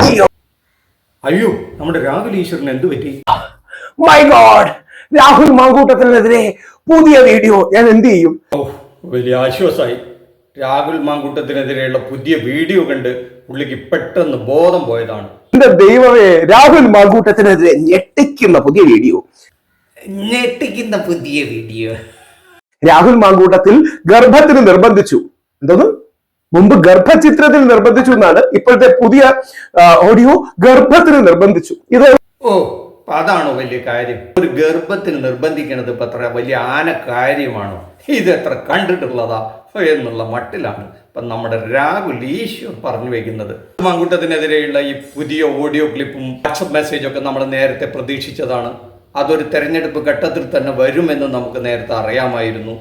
അയ്യോ. അയ്യോ നമ്മുടെ രാഹുൽ ഈശ്വരന് എന്ത് പറ്റി? മൈ ഗോഡ് രാഹുൽ മാങ്കൂട്ടത്തിനെതിരെ പുതിയ വീഡിയോ ഞാൻ എന്ത് ചെയ്യും? ഓ വലിയ ആശ്വാസമായി. രാഹുൽ മാങ്കൂട്ടത്തിനെതിരെയുള്ള പുതിയ വീഡിയോ കണ്ട് പുള്ളിക്ക് പെട്ടെന്ന് ബോധം പോയതാണ്. എന്റെ ദൈവമേ രാഹുൽ മാങ്കൂട്ടത്തിനെതിരെ ഞെട്ടിക്കുന്ന പുതിയ വീഡിയോ. ഞെട്ടിക്കുന്ന പുതിയ വീഡിയോ. രാഹുൽ മാങ്കൂട്ടത്തിൽ ഗർഭത്തിന് നിർബന്ധിച്ചു. എന്തോന്ന്? മുമ്പ് ഗർഭചിത്രത്തിൽ നിർബന്ധിച്ചു എന്നാണ് ഇപ്പോഴത്തെ പുതിയ ഓഡിയോ ഗർഭത്തിന് നിർബന്ധിച്ചു. ഇത് ഓ അതാണോ വലിയ കാര്യം? ഒരു ഗർഭത്തിന് നിർബന്ധിക്കുന്നത് ഇപ്പൊ അത്ര വലിയ ആന കാര്യമാണോ? ഇത് എത്ര കണ്ടിട്ടുള്ളതാ എന്നുള്ള മട്ടിലാണ് ഇപ്പൊ നമ്മുടെ രാഹുൽ ഈശ്വർ പറഞ്ഞു വെക്കുന്നത്. മങ്കുട്ടത്തിനെതിരെയുള്ള ഈ പുതിയ ഓഡിയോ ക്ലിപ്പും വാട്സപ്പ് മെസ്സേജും ഒക്കെ നമ്മൾ നേരത്തെ പ്രതീക്ഷിച്ചതാണ്. അതൊരു തെരഞ്ഞെടുപ്പ് ഘട്ടത്തിൽ തന്നെ വരുമെന്ന് നമുക്ക് നേരത്തെ അറിയാമായിരുന്നു.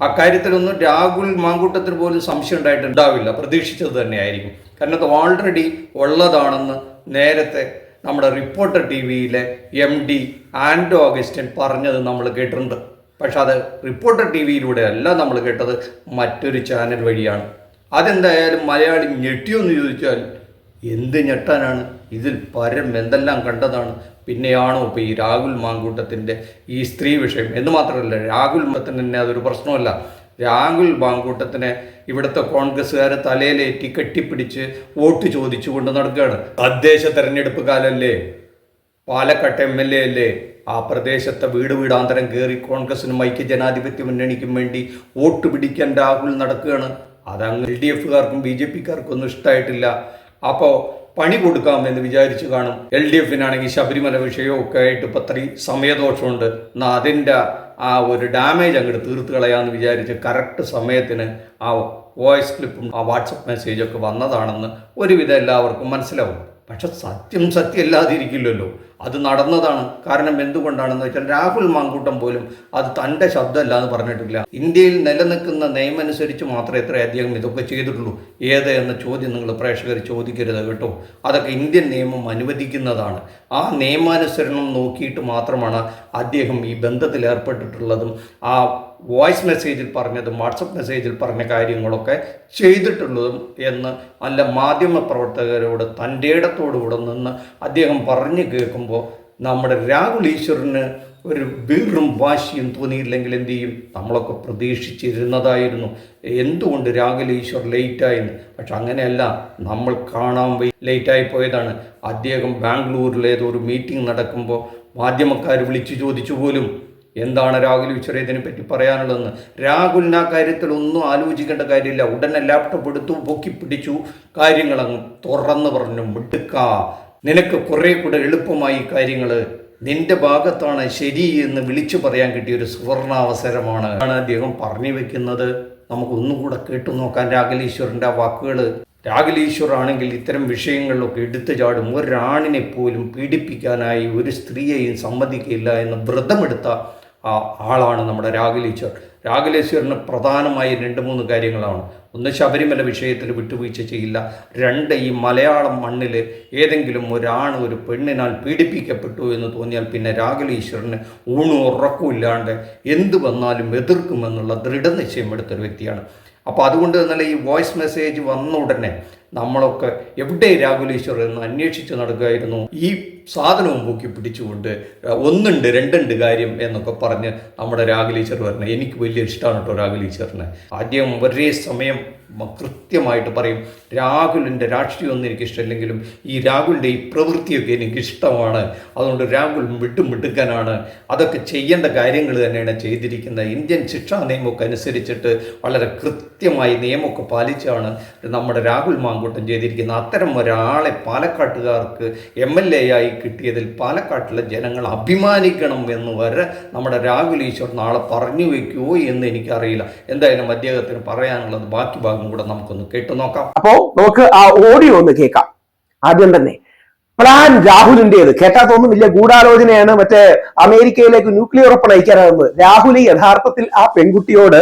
അക്കാര്യത്തിലൊന്നും രാഹുൽ മാങ്കൂട്ടത്തിന് പോലും സംശയം ഉണ്ടായിട്ടുണ്ടാവില്ല. പ്രതീക്ഷിച്ചത് തന്നെയായിരിക്കും. കാരണം അത് ഓൾറെഡി ഉള്ളതാണെന്ന് നേരത്തെ നമ്മുടെ റിപ്പോർട്ടർ ടി വിയിലെ എം ഡി ആൻഡോ അഗസ്റ്റിൻ പറഞ്ഞത് നമ്മൾ കേട്ടിട്ടുണ്ട്. പക്ഷെ അത് റിപ്പോർട്ടർ ടി വിയിലൂടെ അല്ല നമ്മൾ കേട്ടത് മറ്റൊരു ചാനൽ വഴിയാണ്. അതെന്തായാലും മലയാളി ഞെട്ടിയൊന്ന് ചോദിച്ചാൽ എന്ത് ഞെട്ടാനാണ്? ഇതിൽ പരം എന്തെല്ലാം കണ്ടതാണ്? പിന്നെയാണോ ഇപ്പോൾ ഈ രാഹുൽ മാങ്കൂട്ടത്തിന്റെ ഈ സ്ത്രീ വിഷയം? എന്ന് മാത്രമല്ല രാഹുൽ മത്തിന് തന്നെ അതൊരു പ്രശ്നമല്ല. രാഹുൽ മാങ്കൂട്ടത്തിനെ ഇവിടുത്തെ കോൺഗ്രസ്സുകാരെ തലയിലേറ്റി കെട്ടിപ്പിടിച്ച് വോട്ട് ചോദിച്ചു കൊണ്ട് നടക്കുകയാണ്. തദ്ദേശ തെരഞ്ഞെടുപ്പ് കാലല്ലേ? പാലക്കാട്ട് എം എൽ എ അല്ലേ? ആ പ്രദേശത്തെ വീട് വീടാന്തരം കയറി കോൺഗ്രസിനും ഐക്യ ജനാധിപത്യ മുന്നണിക്കും വേണ്ടി വോട്ട് പിടിക്കാൻ രാഹുൽ നടക്കുകയാണ്. അതങ്ങ് എൽ ഡി എഫുകാർക്കും ബി ജെ പിക്കാർക്കും ഒന്നും ഇഷ്ടമായിട്ടില്ല അപ്പോൾ പണി കൊടുക്കാം എന്ന് വിചാരിച്ചു കാണും. എൽ ഡി എഫിനാണെങ്കിൽ ശബരിമല വിഷയവും ഒക്കെ ആയിട്ട് ഇപ്പം അത്രയും സമയദോഷമുണ്ട്. എന്നാൽ അതിന്റെ ആ ഒരു ഡാമേജ് അങ്ങോട്ട് തീർത്ത് കളയാമെന്ന് വിചാരിച്ച് കറക്റ്റ് സമയത്തിന് ആ വോയിസ് ക്ലിപ്പും ആ വാട്സപ്പ് മെസ്സേജൊക്കെ വന്നതാണെന്ന് ഒരുവിധം എല്ലാവർക്കും മനസ്സിലാവും. പക്ഷെ സത്യം സത്യം അല്ലാതിരിക്കില്ലല്ലോ അത് നടന്നതാണ്. കാരണം എന്തുകൊണ്ടാണെന്ന് വെച്ചാൽ രാഹുൽ മാങ്കൂട്ടം പോലും അത് തന്റെ ശബ്ദമല്ല എന്ന് പറഞ്ഞിട്ടില്ല. ഇന്ത്യയിൽ നിലനിൽക്കുന്ന നിയമം അനുസരിച്ച് മാത്രമേ എത്ര അധികം ഇതൊക്കെ ചെയ്തിട്ടുള്ളൂ. ഏത് എന്ന ചോദ്യം നിങ്ങൾ പ്രേക്ഷകർ ചോദിക്കരുത് കേട്ടോ. അതൊക്കെ ഇന്ത്യൻ നിയമം അനുവദിക്കുന്നതാണ്. ആ നിയമാനുസരണം നോക്കിയിട്ട് മാത്രമാണ് അദ്ദേഹം ഈ ബന്ധത്തിൽ ഏർപ്പെട്ടിട്ടുള്ളതും ആ വോയിസ് മെസ്സേജിൽ പറഞ്ഞതും വാട്സപ്പ് മെസ്സേജിൽ പറഞ്ഞ കാര്യങ്ങളൊക്കെ ചെയ്തിട്ടുള്ളതും എന്ന് നല്ല മാധ്യമ പ്രവർത്തകരോട് തന്റെ ഇടത്തോടുകൂടെ നിന്ന് അദ്ദേഹം പറഞ്ഞു കേൾക്കുമ്പോൾ നമ്മുടെ രാഹുൽ ഈശ്വറിന് ഒരു വീറും വാശിയും തോന്നിയില്ലെങ്കിൽ എന്തു ചെയ്യും? നമ്മളൊക്കെ പ്രതീക്ഷിച്ചിരുന്നതായിരുന്നു. എന്തുകൊണ്ട് രാഹുൽ ഈശ്വർ ലേറ്റായെന്ന്? പക്ഷെ അങ്ങനെയല്ല നമ്മൾ കാണാൻ ലേറ്റായി പോയതാണ്. അദ്ദേഹം ബാംഗ്ലൂരിൽ ഒരു മീറ്റിംഗ് നടക്കുമ്പോൾ മാധ്യമക്കാർ വിളിച്ചു ചോദിച്ചു പോലും എന്താണ് രാഹുൽ ഈശ്വർ ഇതിനെ പറ്റി പറയാനുള്ളതെന്ന്? രാഹുലിന് ആ കാര്യത്തിൽ ഒന്നും ആലോചിക്കേണ്ട കാര്യമില്ല. ഉടനെ ലാപ്ടോപ്പ് എടുത്തു പൊക്കി പിടിച്ചു കാര്യങ്ങൾ അങ്ങ് തുറന്നു പറഞ്ഞു മിടുക്ക നിനക്ക് കുറേ കൂടെ എളുപ്പമായി കാര്യങ്ങൾ നിന്റെ ഭാഗത്താണ് ശരി എന്ന് വിളിച്ചു പറയാൻ കിട്ടിയ ഒരു സുവർണാവസരമാണ്. ആണ് അദ്ദേഹം പറഞ്ഞു വെക്കുന്നത്. നമുക്ക് ഒന്നുകൂടെ കേട്ടു നോക്കാൻ രാഹുലീശ്വറിന്റെ ആ വാക്കുകൾ രാഹുലീശ്വർ ആണെങ്കിൽ ഇത്തരം വിഷയങ്ങളിലൊക്കെ എടുത്തു ചാടും. ഒരാണിനെ പോലും പീഡിപ്പിക്കാനായി ഒരു സ്ത്രീയെയും സമ്മതിക്കില്ല എന്ന് വ്രതമെടുത്ത ആ ആളാണ് നമ്മുടെ രാഗലീശ്വർ. രാഗലേശ്വറിന് പ്രധാനമായി രണ്ട് മൂന്ന് കാര്യങ്ങളാണ്. ഒന്ന് ശബരിമല വിഷയത്തിൽ വിട്ടുവീഴ്ച ചെയ്യില്ല. രണ്ട് ഈ മലയാളം മണ്ണിൽ ഏതെങ്കിലും ഒരാണ് ഒരു പെണ്ണിനാൽ പീഡിപ്പിക്കപ്പെട്ടു എന്ന് തോന്നിയാൽ പിന്നെ രാഗലീശ്വരന് ഊണും ഉറക്കവും ഇല്ലാണ്ട് എന്ത് വന്നാലും എതിർക്കുമെന്നുള്ള ദൃഢനിശ്ചയം എടുത്തൊരു വ്യക്തിയാണ്. അപ്പോൾ അതുകൊണ്ട് തന്നെ ഈ വോയിസ് മെസ്സേജ് വന്ന ഉടനെ നമ്മളൊക്കെ എവിടെ രാഹുലീശ്വർ എന്ന് അന്വേഷിച്ച് നടക്കുകയായിരുന്നു? ഈ സാധനവും പൊക്കി പിടിച്ചുകൊണ്ട് ഒന്നുണ്ട് രണ്ടുണ്ട് കാര്യം എന്നൊക്കെ പറഞ്ഞ് നമ്മുടെ രാഹുലീശ്വർ പറഞ്ഞു എനിക്ക് വലിയ ഇഷ്ടമാണ് കേട്ടോ രാഹുലീശ്വറിനെ ആദ്യം ഒരേ സമയം കൃത്യമായിട്ട് പറയും രാഹുലിന്റെ രാഷ്ട്രീയമൊന്നും എനിക്ക് ഇഷ്ടമില്ലെങ്കിലും ഈ രാഹുലിന്റെ ഈ പ്രവൃത്തിയൊക്കെ എനിക്ക് ഇഷ്ടമാണ് അതുകൊണ്ട് രാഹുൽ വിട്ടും മിടുക്കനാണ് അതൊക്കെ ചെയ്യേണ്ട കാര്യങ്ങൾ തന്നെയാണ് ചെയ്തിരിക്കുന്നത്. ഇന്ത്യൻ ശിക്ഷാ നിയമമൊക്കെ അനുസരിച്ചിട്ട് വളരെ കൃത്യമായി നിയമമൊക്കെ പാലിച്ചാണ് നമ്മുടെ രാഹുൽ മാങ്കൂട്ടം ചെയ്തിരിക്കുന്ന അത്തരം ഒരാളെ പാലക്കാട്ടുകാർക്ക് എം എൽ എ ആയി കിട്ടിയതിൽ പാലക്കാട്ടിലെ ജനങ്ങൾ അഭിമാനിക്കണം എന്ന് വരെ നമ്മുടെ രാഹുൽ ഈശ്വർ നാളെ പറഞ്ഞു വെക്കുമോ എന്ന് എനിക്കറിയില്ല. എന്തായാലും അദ്ദേഹത്തിന് പറയാനുള്ളത് ബാക്കി ഭാഗം കൂടെ നമുക്കൊന്ന് കേട്ടു നോക്കാം. അപ്പോ നമുക്ക് ആ ഓഡിയോ ഒന്ന് കേൾക്കാം. ആദ്യം തന്നെ പ്ലാൻ രാഹുലിന്റേത്. കേട്ടാ തോന്നും വലിയ ഗൂഢാലോചനയാണ്. മറ്റേ അമേരിക്കയിലേക്ക് ന്യൂക്ലിയർ ഒപ്പം അയക്കാനാകുന്നത് രാഹുൽ യഥാർത്ഥത്തിൽ ആ പെൺകുട്ടിയോട്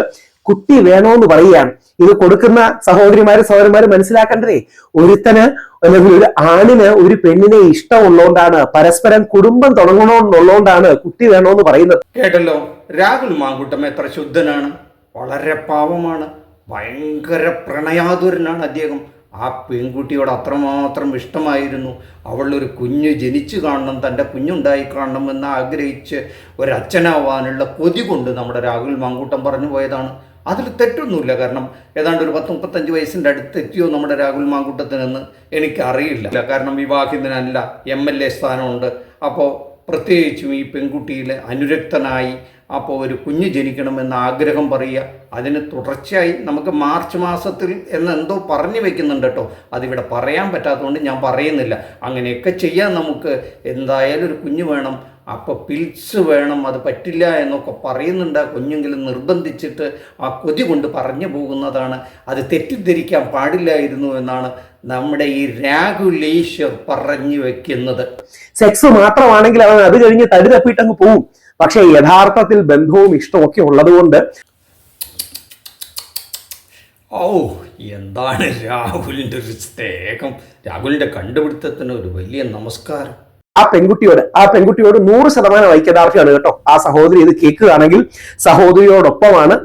കുട്ടി വേണോന്ന് പറയുകയാണ്. ഇത് കൊടുക്കുന്ന സഹോദരിമാര് സഹോദരന്മാര് മനസ്സിലാക്കണ്ടേ ഒരുത്തന് അല്ലെങ്കിൽ ഒരു ആണിന് ഒരു പെണ്ണിനെ ഇഷ്ടമുള്ളതുകൊണ്ടാണ് പരസ്പരം കുടുംബം തുടങ്ങണമെന്നുള്ളതുകൊണ്ടാണ് കുട്ടി വേണോന്ന് പറയുന്നത്. കേട്ടല്ലോ രാഹുൽ മാങ്കുട്ടം എത്ര ശുദ്ധനാണ് വളരെ പാവമാണ് ഭയങ്കര പ്രണയാതുരനാണ് അദ്ദേഹം. ആ പെൺകുട്ടിയോട് അത്രമാത്രം ഇഷ്ടമായിരുന്നു. അവളൊരു കുഞ്ഞ് ജനിച്ചു കാണണം തന്റെ കുഞ്ഞുണ്ടായി കാണണം എന്ന് ആഗ്രഹിച്ച് ഒരച്ഛനാവാനുള്ള കൊതി കൊണ്ട് നമ്മുടെ രാഹുൽ മാങ്കൂട്ടം പറഞ്ഞു പോയതാണ്. അതിൽ തെറ്റൊന്നുമില്ല. കാരണം ഏതാണ്ട് ഒരു പത്ത് മുപ്പത്തഞ്ച് വയസ്സിന്റെ അടുത്തെത്തിയോ നമ്മുടെ രാഹുൽ മാങ്കൂട്ടത്തിനെന്ന് എനിക്കറിയില്ല. കാരണം വിവാഹിതനല്ല എം എൽ എ സ്ഥാനമുണ്ട്. അപ്പോൾ പ്രത്യേകിച്ചും ഈ പെൺകുട്ടിയിൽ അനുരക്തനായി അപ്പോൾ ഒരു കുഞ്ഞ് ജനിക്കണമെന്ന ആഗ്രഹം പറയുക അതിന് തുടർച്ചയായി നമുക്ക് മാർച്ച് മാസത്തിൽ എന്ന് എന്തോ പറഞ്ഞു വെക്കുന്നുണ്ട് കേട്ടോ. അതിവിടെ പറയാൻ പറ്റാത്തതുകൊണ്ട് ഞാൻ പറയുന്നില്ല. അങ്ങനെയൊക്കെ ചെയ്യാൻ നമുക്ക് എന്തായാലും ഒരു കുഞ്ഞ് വേണം. അപ്പോൾ പിൽസ് വേണം അത് പറ്റില്ല എന്നൊക്കെ പറയുന്നുണ്ട്. കുഞ്ഞെങ്കിലും നിർബന്ധിച്ചിട്ട് ആ കൊതി കൊണ്ട് പറഞ്ഞു പോകുന്നതാണ്. അത് തെറ്റിദ്ധരിക്കാൻ പാടില്ലായിരുന്നു എന്നാണ് നമ്മുടെ ഈ രാഘുലേശ്വർ പറഞ്ഞു വെക്കുന്നത്. സെക്സ് മാത്രമാണെങ്കിൽ അവൻ അത് കഴിഞ്ഞ് തടി തപ്പിയിട്ടങ്ങ് പോവും. പക്ഷെ യഥാർത്ഥത്തിൽ ബന്ധവും ഇഷ്ടവും ഒക്കെ ഉള്ളതുകൊണ്ട് ഓ എന്താണ് രാഹുലിന്റെ ഒരു സ്നേഹം? രാഹുലിന്റെ കണ്ടുപിടുത്തത്തിന് ഒരു വലിയ നമസ്കാരം. ആ പെൺകുട്ടിയോട് ആ പെൺകുട്ടിയോട് നൂറ് ശതമാനം ഐക്യദാർഢ്യമാണ് കേട്ടോ. ആ സഹോദരി ഇത് കേൾക്കുകയാണെങ്കിൽ സഹോദരിയോടൊപ്പമാണ്.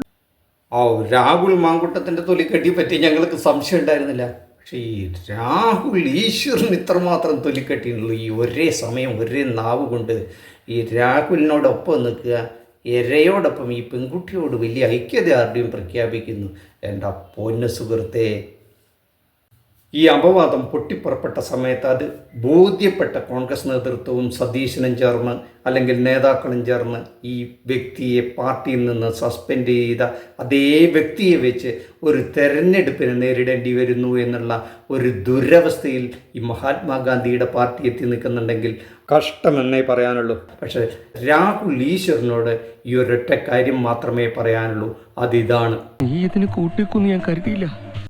ഓ രാഹുൽ മാങ്കുട്ടത്തിന്റെ തൊലിക്കട്ടി പറ്റി ഞങ്ങൾക്ക് സംശയം ഉണ്ടായിരുന്നില്ല. പക്ഷേ ഈ രാഹുൽ ഈശ്വരന് ഇത്രമാത്രം തൊലിക്കട്ടിയുള്ളൂ ഈ ഒരേ സമയം ഒരേ നാവ് കൊണ്ട് ഈ രാഹുലിനോടൊപ്പം നിൽക്കുക എരയോടൊപ്പം ഈ പെൺകുട്ടിയോട് വലിയ ഐക്യദാർഢ്യം പ്രഖ്യാപിക്കുന്നു. എന്റെ പൊന്ന സുഹൃത്തേ ഈ അപവാദം പൊട്ടിപ്പുറപ്പെട്ട സമയത്ത് അത് ബോധ്യപ്പെട്ട കോൺഗ്രസ് നേതൃത്വവും സതീശനും ചേർന്ന് അല്ലെങ്കിൽ നേതാക്കളും ചേർന്ന് ഈ വ്യക്തിയെ പാർട്ടിയിൽ നിന്ന് സസ്പെൻഡ് ചെയ്ത അതേ വ്യക്തിയെ വെച്ച് ഒരു തെരഞ്ഞെടുപ്പിനെ നേരിടേണ്ടി വരുന്നു എന്നുള്ള ഒരു ദുരവസ്ഥയിൽ ഈ മഹാത്മാഗാന്ധിയുടെ പാർട്ടി എത്തി നിൽക്കുന്നുണ്ടെങ്കിൽ കഷ്ടമെന്നേ പറയാനുള്ളൂ. പക്ഷേ രാഹുൽ ഈശ്വറിനോട് ഈ ഒരൊറ്റ കാര്യം മാത്രമേ പറയാനുള്ളൂ. അതിതാണ്. നീ ഇതിന് കൂട്ടിക്കൊന്നും ഞാൻ കരുതിയില്ല.